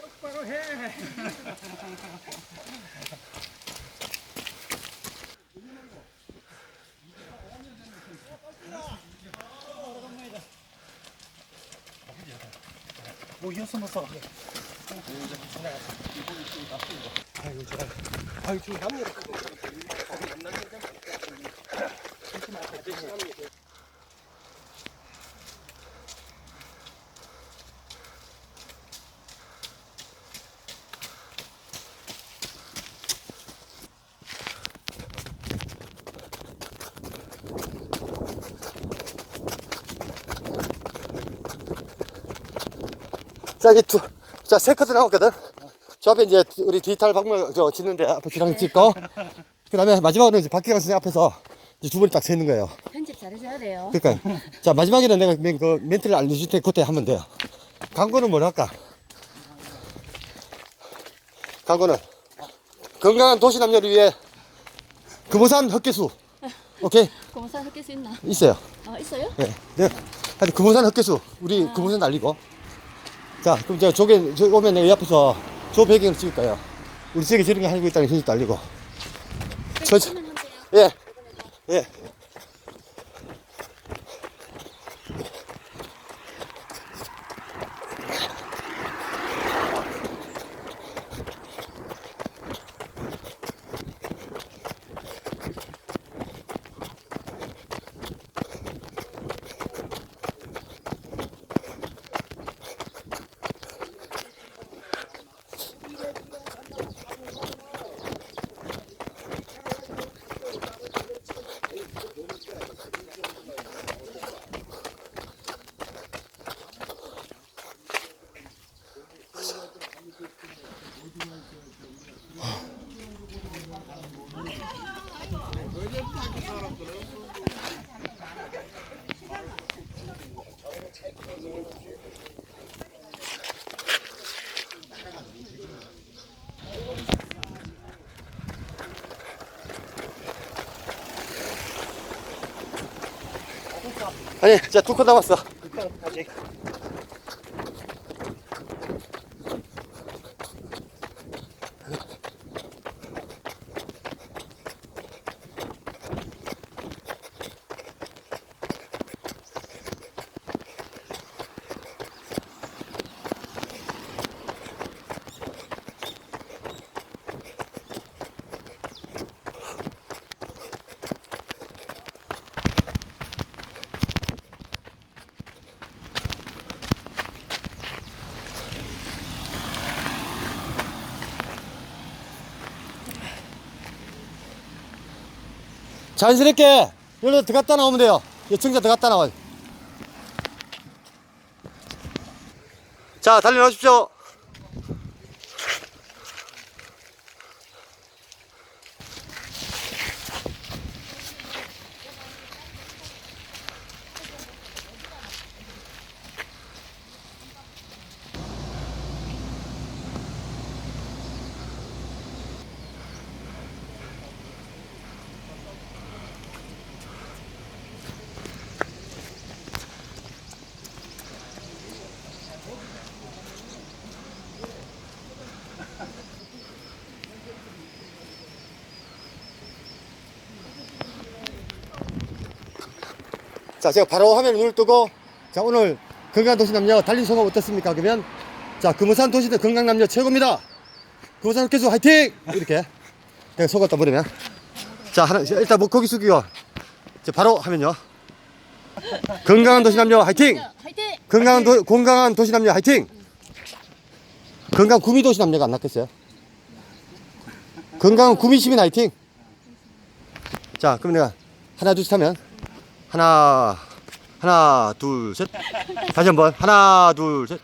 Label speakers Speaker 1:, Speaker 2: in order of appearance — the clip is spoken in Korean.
Speaker 1: 똑바로 해. 뭐 이었어 먹어. 아이고 저라. 아이고 지금 남녀.
Speaker 2: 자, 이제 두, 자, 세 커트 나왔거든. 저 앞에 이제 우리 디지털 방문 저 짓는데 앞에 기랑 찍고, 그 다음에 마지막으로 이제 박기강 선생 앞에서 이제 두 분이 딱 서 있는 거예요.
Speaker 3: 편집 잘해줘야 돼요.
Speaker 2: 그러니까 자 마지막에는 내가 멘- 그 멘트를 알려줄 때 그때 하면 돼요. 광고는 뭘 할까? 광고는 건강한 도시 남녀를 위해 금호산 흑개수 오케이
Speaker 3: 공사 섞일 수 있나?
Speaker 2: 있어요.
Speaker 3: 어, 있어요?
Speaker 2: 네, 네. 하여튼 금호산 흑개수 우리 금호산 날리고 자 그럼 저 저게 저 오면 내가 옆에서 저 배경을 찍을 거예요. 우리 저기 저런 거 하고 있다는 현실도 알리고 저, 저, 예, 예. 아니 자두컷 남았어.
Speaker 1: 아직.
Speaker 2: 자연스럽게 여기로 들어갔다 나오면 돼요. 여청자 들어갔다 나와요. 자, 달려나오십시오. 자, 제가 바로 화면에 눈을 뜨고, 자, 오늘 건강한 도시 남녀 달린 소감 어떻습니까? 그러면, 자, 금호산 도시대 건강 남녀 최고입니다. 금호산 흑개수 화이팅! 이렇게. 내가 소감 떠버리면. 자, 하나, 일단 뭐 고기 숙이고, 이제 바로 하면요. 건강한 도시 남녀 화이팅!
Speaker 3: 화이팅!
Speaker 2: 건강한 도, 건강한 도시 남녀 화이팅! 건강 구미 도시 남녀가 안 낫겠어요? 건강한 구미 시민 화이팅! 자, 그럼 내가 하나, 둘, 셋 하면 하나, 하나, 둘, 셋. 다시 한 번. 하나, 둘, 셋.